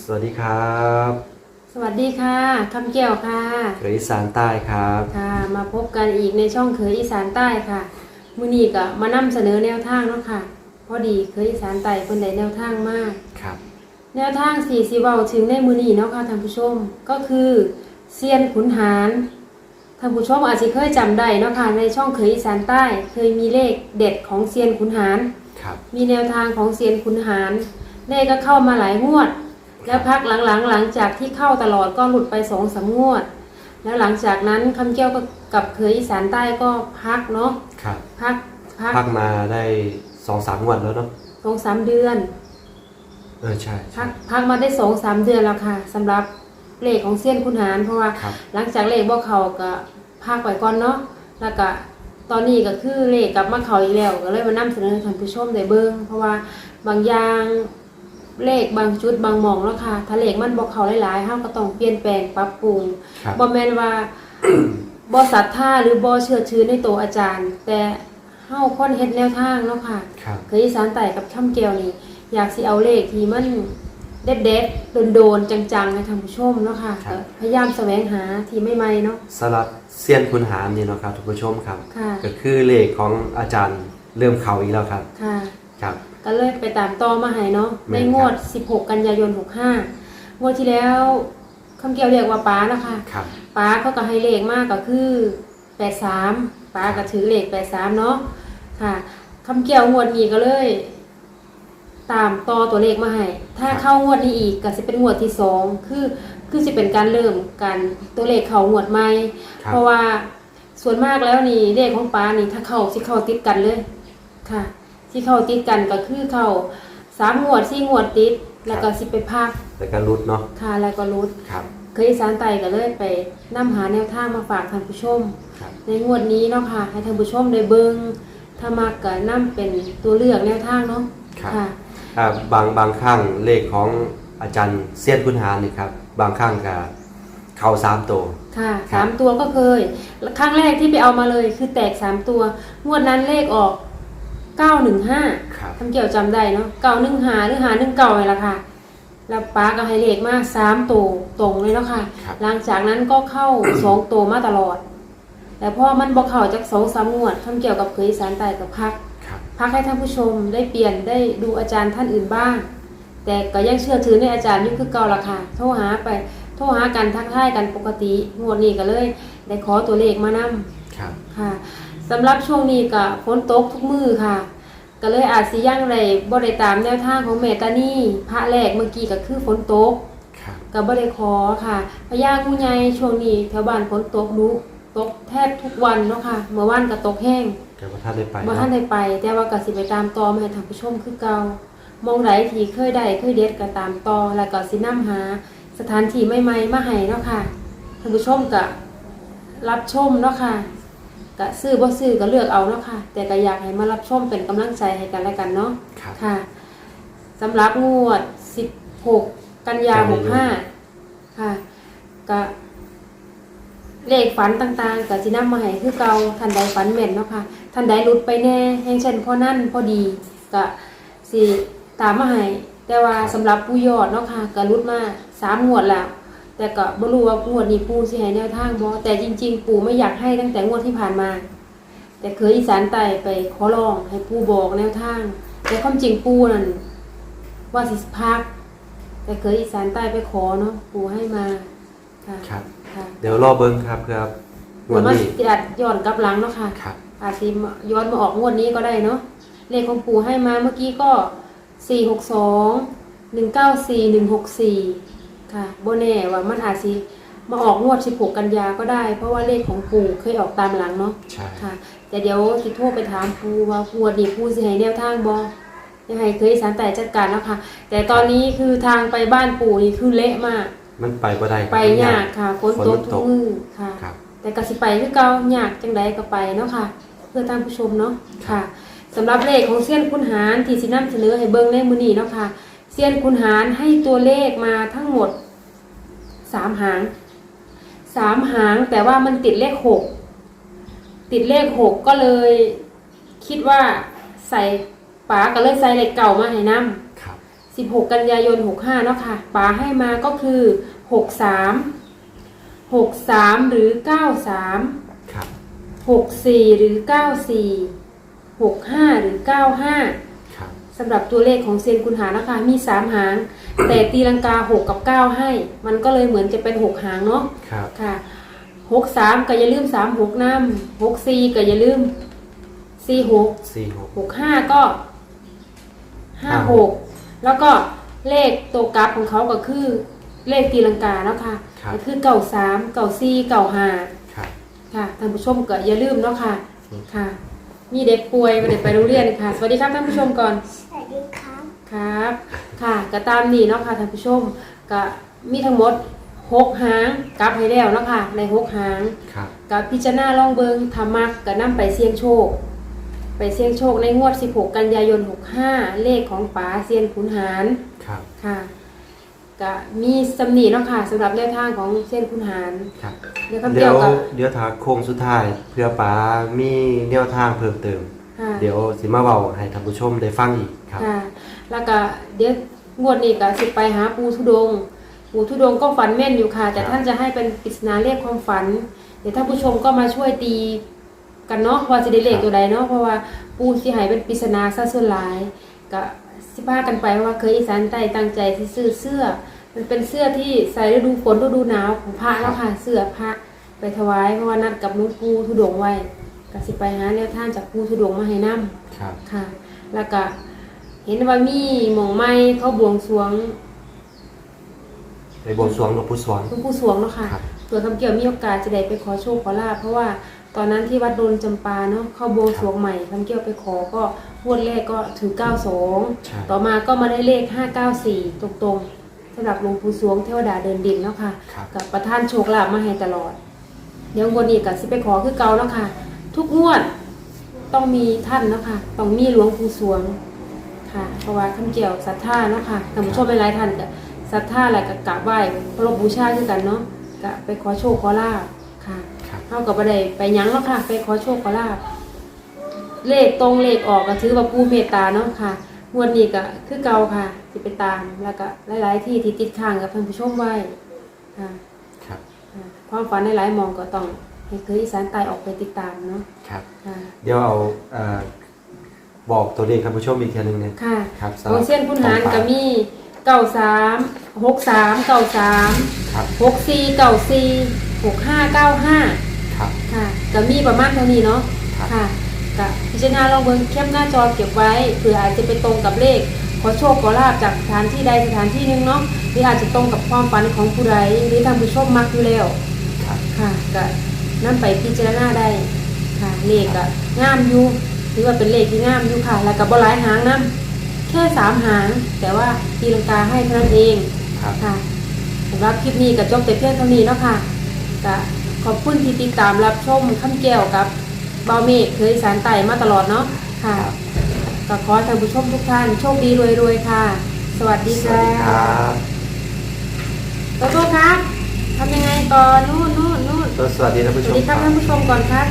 สวัสดีครับสวัสดีค่ะคำเกี่ยวค่ะเขยอีสานใต้ครับ ค่ะ มาพบกันอีกในช่องเคยอีสานใต้ค่ะมื้อนี้ก็มานำเสนอแนวทางเนาะค่ะ พอดีเคยอีสานใต้เพิ่นได้แนวทางมาก ครับ แนวทางสี่สิเว้าถึงในมื้อนี้เนาะค่ะท่านผู้ชมก็คือเซียนขุนหารท่านผู้ชมอาจจะเคยจำได้เนาะค่ะในช่องเคยอีสานใต้ เคยมีเลขเด็ดของเซียนขุนหาร ครับ มีแนวทางของเซียนขุนหารเลขก็เข้ามาหลายงวด แล้วพักหลังๆ หลังจากที่เข้าตลอดก็หลุดไปสองสามงวด แล้วหลังจากนั้นคำเกี้ยวก็กับเคยอีสานใต้ก็พักเนาะครับพักพักพักมาได้สองสามวันแล้วเนาะสองสามเดือนเออใช่ใช่พักพักมาได้สองสามเดือนแล้วค่ะสำหรับเลขของเซียนขุนหารเพราะว่าครับ หลังจากเลขบ่เขาก็พักไว้ก่อนเนาะแล้วก็ตอนนี้ก็คือเลขกลับมาเขาอีกแล้วก็เลยมานำเสนอให้ท่านผู้ชมได้เบิ่งเพราะว่าบางอย่าง เลขบางจุดบางหมองแล้วค่ะถ้าเลขมันบ่เขาหลายๆเฮาก็ต้องเปลี่ยนแปลงปรับปรุงครับบ่แม่นว่า บ่ศรัทธาหรือบ่เชื่อถือในตัวอาจารย์ แต่เฮาคนเฮ็ดแนวทางเนาะค่ะครับเคยอีสานใต้กับช่ำแก้วนี่อยากสิเอาเลขที่มันเด็ดๆโดนๆจังๆให้ท่านผู้ชมเนาะค่ะก็พยายามแสวงหาที่ใหม่ๆเนาะสลับเซียนคุณหารนี่เนาะครับทุกผู้ชมครับ ค่ะก็คือเลขของอาจารย์เริ่มเข่าอีกแล้วครับ ค่ะ ครับ ก็เลยไปตามต่อมาให้เนาะแม่ในนครับงวด 16 กันยายน 65งวดที่แล้วคำเกี่ยวเรียกว่าป้านะคะครับป้าเขาก็ให้เลขมากก็คือ 83ป้าก็ถือเลข 83 เนาะค่ะคำเกี่ยวงวดนี้ก็เลย ตามต่อตัวเลขมาให้ถ้าเข้างวดนี้อีกก็จะเป็นงวดที่สองคือคือจะเป็นการเริ่มการตัวเลขเข้างวดใหม่ครับเพราะว่าส่วนมากแล้วนี่เลขของป้านี่ถ้าเข้าสิเข้าติดกันเลยค่ะ ที่เข้าติดกันก็คือเข้าสามงวดสี่งวดติด แล้วก็สิไปพักแล้วก็รุดเนาะค่ะแล้วก็รุดครับเคยอีสารไตก็เลยไปนํหาแนวทางมาฝากท่านผู้ชมครับในงวดนี้เนาะค่ะ ให้ท่านผู้ชมได้เบิงถ้ามักก็นํเป็นตัวเลือกแนวทางเนาะครับค่ะอ่าบางบางครั้งเลขของอาจารย์เซียนคุณหารนี่ครับ บางครั้งก็เข้าสามตัวค่ะครับสามตัวก็เคยครั้งแรกที่ไปเอามาเลยคือแตกสามตัว งวดนั้นเลขออก เก้าหนึ่งห้าครับทำเกี่ยวจำได้เนาะเก่าหนึ่งหาหรือหาหนึ่งเก่าไงล่ะค่ะ แล้วป้าก็ให้เลขมาสามตัวตรงเลยเนาะค่ะ ครับหลังจากนั้นก็เข้า สองตัวมาตลอด แต่พอมันบอกเข้าจากสองสามงวดทำเกี่ยวกับเคยอีสารใต้กับพัก ครับพักให้ท่านผู้ชมได้เปลี่ยนได้ดูอาจารย์ท่านอื่นบ้าง แต่ก็ยังเชื่อถือในอาจารย์อยุคคือเก่าละค่ะ โทรหาไป โทรหากันทักทายกันปกติ งวดนี้ก็เลย ได้ขอตัวเลขมานำครับ ค่ะ สำหรับช่วงนี้ก็ฝนตกทุกมือค่ะ ก็เลยอาจสิยังไรบ่ได้ตามแนวทางของเมตานี่พระแรกเมื่อกี้ก็คือฝนตกครับก็บ่ได้ขอค่ะพญางูใหญ่ช่วงนี้แถวบ้านฝนตกดุตกแทบทุกวันเนาะค่ะ เมื่อวานก็ตกแห้งเดี๋ยวท่านได้ไปบ่เนาะทันได้ไป แต่ว่าก็สิไปตามต่อมาให้ท่านผู้ชมคือเก่ามองไหนที่เคยได้เคยเด็ดก็ตามต่อแล้วก็สินํหา สถานที่ใหม่ๆมาให้เนาะค่ะท่านผู้ชมก็รับชมเนาะค่ะ ก็ซื้อบ่ซื้อก็เลือกเอาเนาะค่ะ แต่ก็อยากให้มารับชมเป็นกำลังใจให้กันและกันเนาะครับ ค่ะสำหรับงวด 16 กันยากันยายน65 ค่ะก็เลขฝันต่างๆก็สินำมาให้คือเก่าท่านใดฝันแม่นเนาะค่ะท่านใดหลุดไปแน่แห่งเช่นพอนั่นพอดีก็สิตามมาให้แต่ว่าสำหรับผู้ยอดเนาะค่ะก็หลุดมาสามงวดแล้ว แต่ก็บ่รู้ว่างวดนี้ปู่สิให้แนวทางบ่แต่จริง ๆ ปู่ไม่อยากให้ตั้งแต่งวดที่ผ่านมา แต่เคยอีสานใต้ไปขอร้องให้ปู่บอกแนวทาง แต่ความจริงปู่นั่นว่าสิพัก แต่เคยอีสานใต้ไปขอเนาะปู่ให้มาค่ะครับ ค่ะเดี๋ยวรอเบิ้งครับครับงหรืวัอนว่านี้จะอาจย้อนกลับหลังเนาะค่ะ ครับ อาจจะย้อนมาออกงวดนี้ก็ได้เนาะเลขของปู่ให้มาเมื่อกี้ก็สี่หกสองหนึ่งเก้าสี่หนึ่งหกสี่ ค่ะโบแน่ว่ามันอาจสิมาออกงวดสิบหกกันยาก็ได้ เพราะว่าเลขของปู่เคยออกตามหลังเนาะใช่ค่ะ แต่เดี๋ยวสิโทรไปถามปู่ว่างวดนี้ปู่สิให้แนวทางบ่ยังไงเคยสารแต่จัดการแล้วค่ะ แต่ตอนนี้คือทางไปบ้านปู่นี่คือเละมาก มันไปบ่ได้ครับไปยากค่ะฝนตกทุกมือค่ะ ครับแต่กสิไปคือเก่ายากจังใดก็ไปเนาะค่ะ เพื่อท่านผู้ชมเนาะค่ะสำหรับเลขของเซียนคุณหารที่สินำเสนอให้เบิ่งในมื้อนี้เนาะค่ะ เซียนคุณหารให้ตัวเลขมาทั้งหมดสามหางสามหางแต่ว่ามันติดเลขหกติดเลขหกก็เลยคิดว่าใส่ป๋าก็เลยใส่เลขเก่ามาให้นํครับ16กันยายน65เนาะค่ะป๋าให้มาก็คือ63 63หรือ93ครับ64หรือ94 65หรือ95ครับ สำหรับตัวเลขของเซียนคุณหานะคะ มี3หาง แต่ตีลังกา6กับ9ให้ มันก็เลยเหมือนจะเป็น6หางเนาะครับ ค่ะหกสามก็อย่าลืมสามหกน้ำหกสี่ก็อย่าลืมสี่หกสี่หกหกห้าก็ห้าหกแล้วก็เลขตัวกราฟของเขาก็คือเลขตีลังกาแล้วค่ะครับก็คือเก่าสามเก่าสี่เก่าห้าครับค่ะท่านผู้ชมก็อย่าลืมเนาะค่ะค่ะ มีเด็กป่วยไม่ได้ไปโรงเรียนค่ะ สวัสดีครับท่านผู้ชมก่อน สวัสดีครับ ครับ ค่ะก็ตามนี้เนาะค่ะท่านผู้ชมก็มีทั้งหมดหกหางกลับให้แล้วเนาะค่ะ ในหกหางครับ กับพิจารณาลองเบิงธรรมักกับนำไปเสี่ยงโชค ไปเสี่ยงโชคในงวด 16 กันยายน 65 เลขของป๋าเซียนขุนหารครับ ค่ะ ก็มีสำนีเนาะค่ะสำหรับแนวทางของเซียนขุนหารครับเดี๋ยวคำเดี๋เดียยววกับเดี๋ยวถาโค้งสุดท้ายเพื่อป๋ามีแนวทางเพิ่มเติม ค่ะเดี๋ยวสิมาเว้าให้ท่านผู้ชมได้ฟังอีกครับ ค่ะ แล้วก็เดี๋ยวงวดนี้ก็สิไปหาปูทุดงค์ปูทุดงค์ก็ฝันแม่นอยู่ค่ะ แต่ครับ ท่านจะให้เป็นปริศนาเลขความฝัน เดี๋ยวท่านผู้ชมก็มาช่วยตีกันเนาะว่าจะได้เลขตัวใดเนาะเพราะว่าปูสิให้เป็นปริศนาซะส่วนหลายก็ สิพากันไปว่าเคยอีสานใต้ตั้งใจที่ซื้อเสื้อ มันเป็นเสื้อที่ใส่ฤดูฝนฤดูหนาวของพระแล้วค่ะเสื้อพระไปถวายเพราะว่านัดกับหลุงปูทุดงค์ไว้ก็สิไปหาแนวทางจากปูทุดงค์มาให้นํครับ ค่ะ แล้วก็เห็นว่ามีหมองไม้เขาบวงสรวงไปบวงสรวงหลวงปู่สวง หลวงปู่สวงเนาะค่ะครับ ตัวคำเกี่ยวมีโอกาสจะได้ไปขอโชคขอลาภเพราะว่าตอนนั้นที่วัดโดนจำปาเนาะเข้าบวงสรวงใหม่คำเกี่ยวไปขอก็ งวดแรกก็ถือ ใช่ 92 ต่อมาก็มาได้เลข 594 ตรงๆสำหรับหลวงปู่สวงเทวดาเดินดินเนาะค่ะ ครับ กับประท่านโชคลาภมาให้ตลอด เดี๋ยวงวดนี้ก็สิไปขอคือเก่าแล้วค่ะ ทุกงวดต้องมีท่านเนาะค่ะ ต้องมีหลวงปู่สวงค่ะ เพราะว่าคำเกี่ยวศรัทธาเนาะค่ะท่านผู้ชมหลายๆท่านก็ศรัทธาอะไรก็กราบไหว้เคารพบูชาคือกันเนาะก็ไปขอโชคขอลาภค่ะ ครับ เท่ากับบ่ได้ไปหยังแล้วค่ะ ไปขอโชคขอลาภ เลขตรงเลขออกก็ถือว่าปูเมตตาเนาะค่ะงวดนี้ก็คือเก่าค่ะสิไปตามแล้วก็หลาย ๆ ที่ที่ติดค้างกับท่านผู้ชมไว้ค่ะครับอ่าความฝันในหลายๆหมองก็ต้องให้เคยอีสานใต้ออกไปติดตามเนาะครับค่ะเดี๋ยวเอาเอ่อบอกตัวเลขท่านผู้ชมอีกทีหนึงเนี่ยค่ะครับสำขหอรังบเส้นคุณหารของก็ฝากมีเก้าสามหกสามเก้าสามครับหกสี่เก้าสี่หกห้าเก้าห้าครับค่ะก็มีประมาณเท่านี้เนาะครับค่ะ ก็พิจารณาลองเบิ่งแคปหน้าจอเก็บไว้เผื่ออาจจะไปตรงกับเลข ขอโชคขอลาบจากสถานที่ใดสถานที่หนึงเนาะหรืออาจจะตรงกับความฝันของผู้ใดหรือทางผู้ชมมักอยู่แล้วครับค่ะก็นำไปพิจารณาได้ค่ะเลขก็งามอยู่ถือว่าเป็นเลขที่งามอยู่ค่ะ แล้วก็บ่หลายหางนํแค่สามหาง แต่ว่าตีลังกาให้เท่านั้นเองครับค่ะสำหรับคลิปนี้ก็จบแต่เพียงเท่านี้เนาะค่ะก็ขอบคุณที่ติดตามรับชมคำแก้วกับ เบาเมฆเคยสารไต่มาตลอดเนาะค่ะครับก็ขอให้ท่านผู้ชมทุกท่านโชคดีรวยๆค่ะ สวัสดีสวัค่ะสดีครับตัวตัวครับทำยังไงก่อนนู่นนู่นนู่นสวัสดีท่านผู้สชวัสมดีครับท่านผู้ชมก่อนครับ